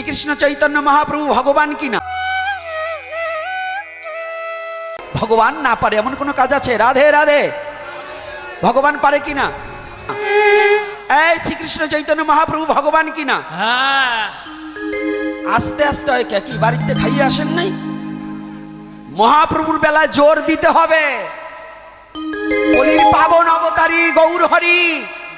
শ্রীকৃষ্ণ চৈতন্য মহাপ্রভু ভগবান কি না? ভগবান না পারে এমন কোনো কাজ আছে? রাধে রাধে। ভগবান পারে কি না? এই শ্রীকৃষ্ণ চৈতন্য মহাপ্রভু ভগবান কি না? হ্যাঁ। আস্তে আস্তে হয় কে? কি বাড়িতে খাইয়ে আসেন নাই? মহাপ্রভুর বেলায় জোর দিতে হবে। কলির পাবন অবতারী গৌর হরি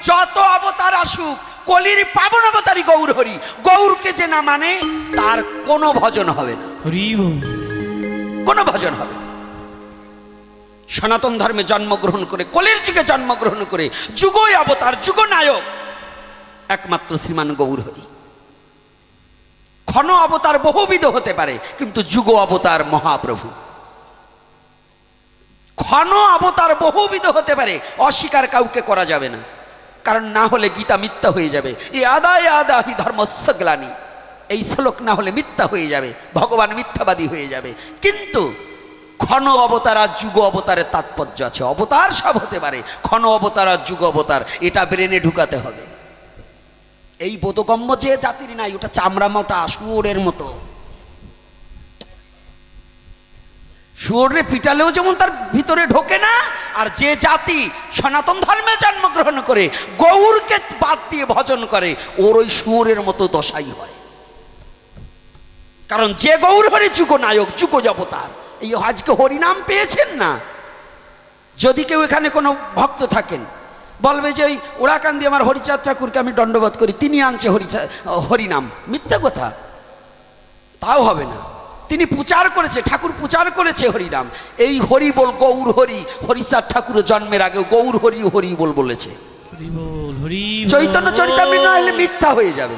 যত অবতার আসুক কলির পাবন অবতারী গৌর হরি। গৌরকে যে না মানে তার কোনো ভজন হবে না। কোনো ভজন হবে না। সনাতন ধর্মে জন্মগ্রহণ করে কলির যুগে জন্মগ্রহণ করে যুগই অবতার যুগ নায়ক একমাত্র শ্রীমান গৌর হরি। ক্ষণ অবতার বহুবিধ হতে পারে কিন্তু যুগ অবতার মহাপ্রভু। ক্ষণ অবতার বহুবিধ হতে পারে অস্বীকার কাউকে করা যাবে না। কারণ না হলে গীতা মিথ্যা হয়ে যাবে। এ আদায় আদা হি ধর্মস্য গ্লানি এই শ্লোক না হলে মিথ্যা হয়ে যাবে, ভগবান মিথ্যাবাদী হয়ে যাবে। কিন্তু ক্ষণ অবতার আর যুগ অবতারের তাৎপর্য আছে। অবতার সব হতে পারে, ক্ষণ অবতার আর যুগ অবতার, এটা ব্রেনে ঢুকাতে হবে। এই বোধগম্য যে জাতির নাই, ওটা চামড়া মোটা শুয়োরের মতো। শুয়োরে পিটালেও যেমন তার ভিতরে ঢোকে না, আর যে জাতি সনাতন ধর্মে জন্মগ্রহণ করে, গৌরকে বাদ দিয়ে ভজন করে, ওর ওই শুয়োরের মতো দশাই হয়। কারণ যে গৌর হরি যুগ নায়ক যুগ অবতার এই আজকে হরিনাম পেয়েছেন না। যদি কেউ এখানে কোনো ভক্ত থাকেন, বলবে যে ওই ওরাকান দিয়ে আমার হরিচাঁদ ঠাকুরকে আমি দণ্ডবোধ করি, তিনি আনছে হরিচা হরিনাম। মিথ্যা কথা। তাও হবে না। তিনি প্রচার করেছে ঠাকুর প্রচার করেছে হরিনাম। এই হরি বল গৌর হরি হরিচাঁদ ঠাকুর জন্মের আগে গৌর হরি হরি বল বলেছে। চৈতন্য চরিতামৃত না হলে মিথ্যা হয়ে যাবে।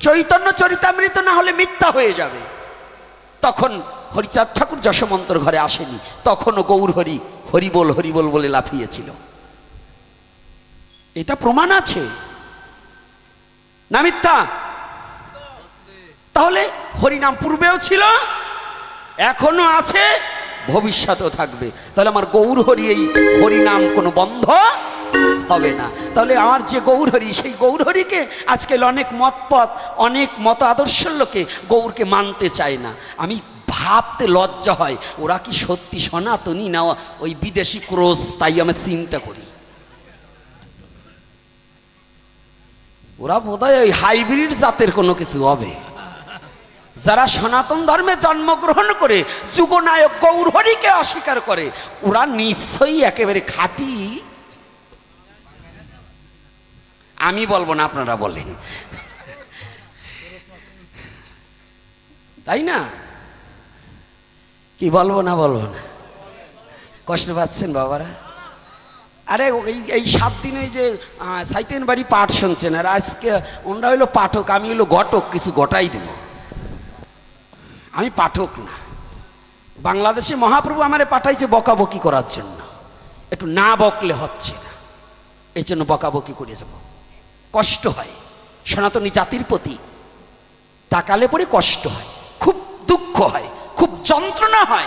চৈতন্য চরিতামৃত না হলে মিথ্যা হয়ে যাবে। তখন হরিচাঁদ ঠাকুর যশমন্তর ঘরে আসেনি। তখনও গৌর হরি হরিবোল হরিবোল বলে লাফিয়েছিল। এটা প্রমাণ আছে। না মিথ্যা? তাহলে হরিনাম পূর্বেও ছিল এখনও আছে, ভবিষ্যতেও থাকবে। তাহলে আমার গৌর হরি এই হরিনাম কোনো বন্ধ হবে না। তাহলে আমার যে গৌর হরি, সেই গৌর হরিকে আজকাল অনেক মতপথ, অনেক মত আদর্শের লোকে গৌরকে মানতে চায় না। আমি ভাবতে লজ্জা হয়, ওরা কি সত্যি সনাতনী না ওই বিদেশি ক্রোশ তাই আমি চিন্তা করি। ওরা বোধহয় ওই হাইব্রিড জাতের কোনো কিছু হবে। যারা সনাতন ধর্মে জন্মগ্রহণ করে, যুগনায়ক গৌরহরিকে অস্বীকার করে, ওরা নিশ্চয়ই একেবারে খাঁটি। আমি বলব না, আপনারা বলেন। তাই না? কি বলব না বলব না? কষ্ট পাচ্ছেন বাবারা? আরে, এই এই সাত দিন যে সাইতেন বাড়ি পাঠ শুনছেন, আর আজকে ওনরা হইল পাঠক, আমি হইল ঘটক, কিছু ঘটাই দেব। আমি পাঠক না। বাংলাদেশে মহাপ্রভু আমারে পাঠাইছে বকাবকি করার জন্য। একটু না বকলে হচ্ছে না। এই জন্য বকাবকি করে যাব। কষ্ট হয়। সনাতনী জাতির প্রতি তাকালে পরে কষ্ট হয়। খুব দুঃখ হয়। খুব যন্ত্রণা হয়।